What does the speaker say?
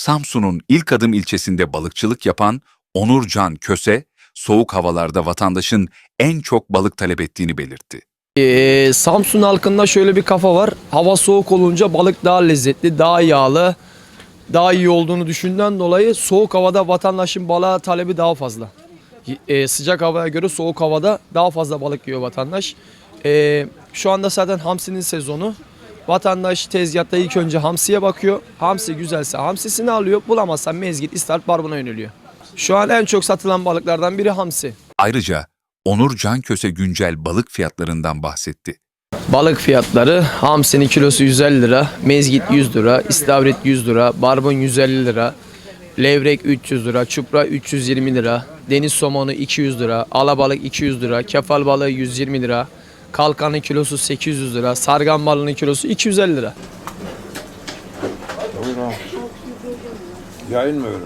Samsun'un ilk adım ilçesinde balıkçılık yapan Onur Can Köse, soğuk havalarda vatandaşın en çok balık talep ettiğini belirtti. Ee, Samsun halkında şöyle bir kafa var. Hava soğuk olunca balık daha lezzetli, daha yağlı, daha iyi olduğunu düşündüğünden dolayı soğuk havada vatandaşın balığa talebi daha fazla. Ee, sıcak havaya göre soğuk havada daha fazla balık yiyor vatandaş. Ee, şu anda zaten hamsinin sezonu. Vatandaş tezgahta ilk önce hamsiye bakıyor. Hamsi güzelse hamsisini alıyor. Bulamazsa mezgit, istart, barbuna yöneliyor. Şu an en çok satılan balıklardan biri hamsi. Ayrıca Onur Can Köse güncel balık fiyatlarından bahsetti. Balık fiyatları hamsinin kilosu 150 lira, mezgit 100 lira, istavrit 100 lira, barbun 150 lira, levrek 300 lira, çupra 320 lira, deniz somonu 200 lira, alabalık 200 lira, kefal balığı 120 lira, kalkanın kilosu 800 lira, sargan balığının kilosu 250 lira. Yayın mı öyle?